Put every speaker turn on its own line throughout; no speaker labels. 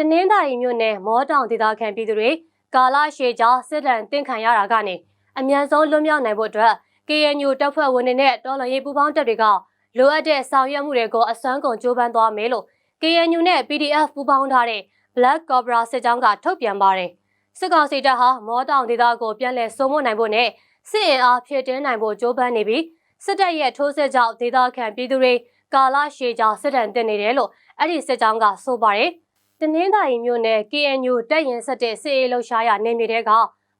တနင်္သာရီမြို့နယ်မောတောင်ဒေသခံပြည်သူတွေကာလရှည်ကြာစစ်တမ်းတင်ခံရတာကနေအမြန်ဆုံးလွတ်မြောက်နိုင်ဖို့အတွက် KNU တပ်ဖွဲ့ဝင်တွေနဲ့တော်လှန်ရေးပူးပေါင်းတပ်တွေကလိုအပ်တဲ့ဆောင်ရွက်မှုတွေကိုအစွမ်းကုန်ကြိုးပမ်းသွားမယ်လို့ KNU နဲ့ PDF ပူးပေါင်းထားတဲ့ Black Cobra စစ်ကြောင်းကထုတ်ပြန်ပါတယ်။စစ်ကောင်စီတပ်ဟာမောတောင်ဒေသကိုပြန်လည်စိုးမိုးနိုင်ဖို့နဲ့စစ်အင်အားဖြည့်တင်းနိုင်ဖို့ကြိုးပမ်းနေပြီးစစ်တပ်ရဲ့ထိုးစစ်ကြောင့်ဒေသခံပြည်သူတွေကာလရှည်ကြာစစ်တမ်းတင်နေတယ်လို့အဲ့ဒီစစ်ကြောင်းကဆိုပါတယ်။ တနင်္သာရီမြို့နယ် KNU တပ်ရင်ဆက်တဲ့စစ်အေးလှုပ်ရှားရနေမြေတဲ့က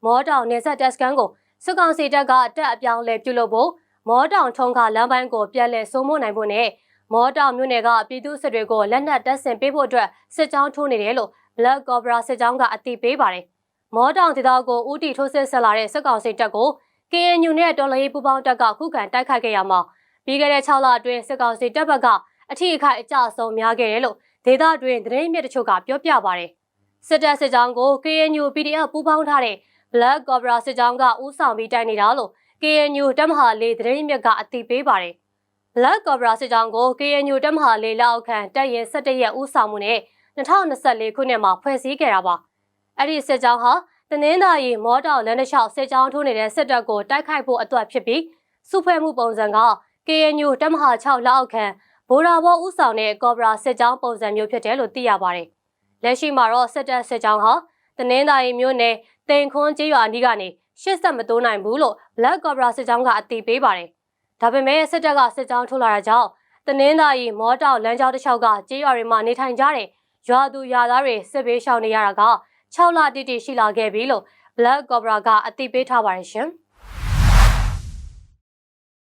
မောတောင်နေဆက်တပ်စခန်းကိုစစ်ကောင်စီတပ်ကတက်အပြောင်းလဲပြုလုပ်ဖို့မောတောင်ထုံးကလမ်းပိုင်းကိုပြန်လည်စိုးမိုးနိုင်ဖို့နဲ့မောတောင်မြို့နယ်ကပြည်သူစစ်တွေကိုလက်နက်တပ်ဆင်ပေးဖို့အတွက်စစ်ကြောင်းထိုးနေတယ်လို့ Black Cobra စစ်ကြောင်းကအသိပေးပါတယ်။မောတောင်ဒေသကိုဦးတီထိုးစစ်ဆက်လာတဲ့စစ်ကောင်စီတပ်ကို KNU နဲ့တော်လှန်ရေးပူးပေါင်းတပ်ကခုခံတိုက်ခိုက်ခဲ့ရမှာပြီးခဲ့တဲ့6လအတွင်းစစ်ကောင်စီတပ်ဘက်ကအထီးအခိုက်အကျဆုံးများခဲ့တယ်လို့ ဒေသတွင်သတင်းမြစ်တချို့ကပြောပြပါတယ်။စစ်တပ်စစ်ကြောင်းကို KNU PDF ပူးပေါင်းထားတဲ့ Black Cobra စစ်ကြောင်းကဦးဆောင်ပြီးတိုက်နေတာလို့ KNU တပ်မဟာလေးသတင်းမြစ်ကအသိပေးပါတယ်။ Black Cobra စစ်ကြောင်းကို KNU တပ်မဟာလေးလက်အောက်ခံတပ်ရင်17ရက်ဦးဆောင်မှုနဲ့2024ခုနှစ်မှာဖွဲ့စည်းခဲ့တာပါ။အဲ့ဒီစစ်ကြောင်းဟာတနင်္သာရီမော်တော်လမ်းတစ်လျှောက်စစ်ကြောင်းထိုးနေတဲ့စစ်တပ်ကိုတိုက်ခိုက်ဖို့အတွက်ဖြစ်ပြီးစုဖွဲ့မှုပုံစံက KNU တပ်မဟာ6လက်အောက်ခံ ဗိုလ်တော်ဘောဦးဆောင်တဲ့ကော်ဘရာစစ်ကြောင်းပုံစံမျိုးဖြစ်တယ်လို့သိရပါတယ်။လက်ရှိမှာတော့စစ်တပ်စစ်ကြောင်းဟာတနင်္သာရီမြို့နယ်တင်ခွန်းကျေးရွာအနီးကနေရှစ်ဆက်မတိုးနိုင်ဘူးလို့ Black Cobra စစ်ကြောင်းကအတည်ပြုပါတယ်။ဒါပေမဲ့စစ်တပ်ကစစ်ကြောင်းထိုးလာတာကြောင့်တနင်္သာရီမောတောက်လမ်းကြောင်းတစ်လျှောက်ကကျေးရွာတွေမှာနေထိုင်ကြတဲ့ရွာသူရွာသားတွေစစ်ဘေးရှောင်နေရတာက6လတိတိရှိလာခဲ့ပြီလို့ Black Cobra ကအတည်ပြုထားပါတယ်ရှင်။